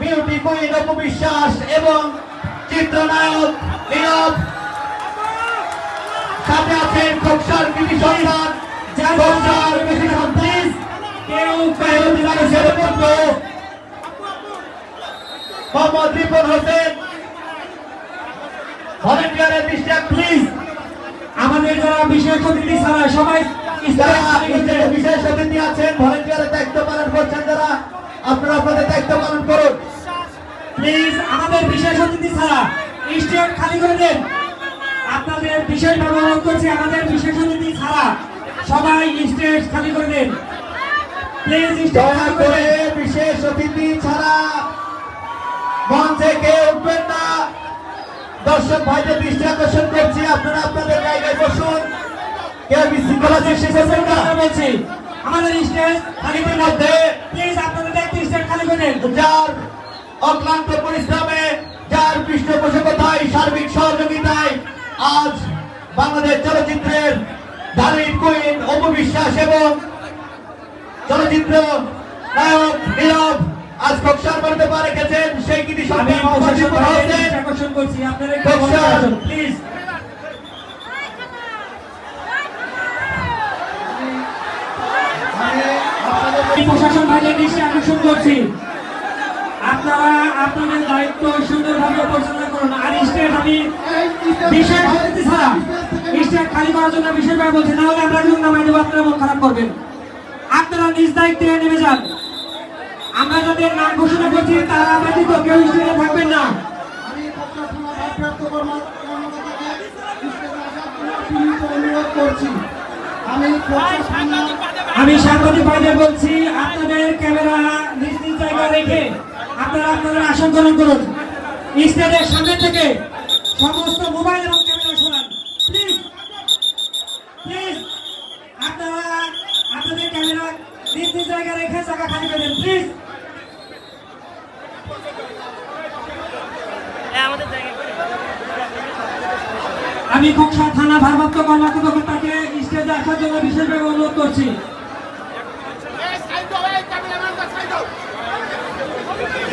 Beauty queen অপবিশ্বাস এবং চিত্রনায়ক নীরব। সাথে আছেন খোকসার কৃষি সন্তান। খোকসার কৃষি কেউ কেউ পুত্র মোহাম্মদ রিপন হোসেন। ভলেন্টিয়ারের দৃষ্টি প্লিজ। আমাদের যারা বিশেষ অতিথি ছাড়া সবাই বিশেষ অতিথি আছেন ভলেন্টিয়ারের দায়িত্ব পালন করছেন যারা আপনারা আপনাদের দায়িত্ব আমাদের বিশেষ অতিথি ছাড়া স্টেট খালি করে দেন। আপনাদের বিশেষভাবে অনুরোধ করছি আমাদের বিশেষ অতিথি ছাড়া সবাই স্টেজ খালি করে দেন। প্লিজ খালি করে বিশেষ অতিথি ছাড়া মঞ্চে কেউ উঠবেন না। দর্শক ভাইদের দৃষ্টি আকর্ষণ করছি আপনারা আপনাদের জায়গায় বসুন। কেউ বিশৃঙ্খলা সৃষ্টি করবেন না। কথা বলছি আমাদের স্টেজ খালি করে মধ্যে প্লিজ আপনাদের দায়িত্ব স্টেজ খালি করে দেন। যার অক্লান্ত পরিশ্রমে যার পৃষ্ঠপোষকতায় সার্বিক সহযোগিতায় আজ বাংলাদেশ চলচ্চিত্রের ধারিক কুইন অপবিশ্বাস এবং চলচ্চিত্র নায়ক নীরব আজ কক্সার বাড়িতে পা রেখেছেন। সেই কৃতি আকর্ষণ করছি। আপনারা প্লিজ প্রশাসন ভাইদের দৃষ্টি আকর্ষণ করছি। আপনারা আপনাদের দায়িত্ব সুন্দরভাবে পরিচালনা করুন। আর স্টেট আমি বিশেষ অতিথি ছাড়া স্টেট খালি করার জন্য বিশেষভাবে বলছি না হলে আমরা কিন্তু নামাই দেবো আপনারা মন খারাপ করবেন। আপনারা নিজ দায়িত্বে নেমে যান। আমরা যাদের নাম ঘোষণা করছি তারা ব্যতীত কেউ স্টেজে থাকবেন না। আমি সাংবাদিক ভাইদের বলছি আপনাদের ক্যামেরা নিজ নিজ জায়গায় রেখে আপনারা আসন গ্রহণ করুন। স্টেজের সামনে থেকে সমস্ত মোবাইল এবং ক্যামেরা সরান। প্লিজ প্লিজ, আপনারা আপনাদের ক্যামেরা নিজ নিজ জায়গায় রেখে জায়গা খালি করে দেন, প্লিজ। আমি কক্সা থানা ভারপ্রাপ্ত কর্মকর্তাকে স্টেজে আসার জন্য বিশেষভাবে অনুরোধ করছি।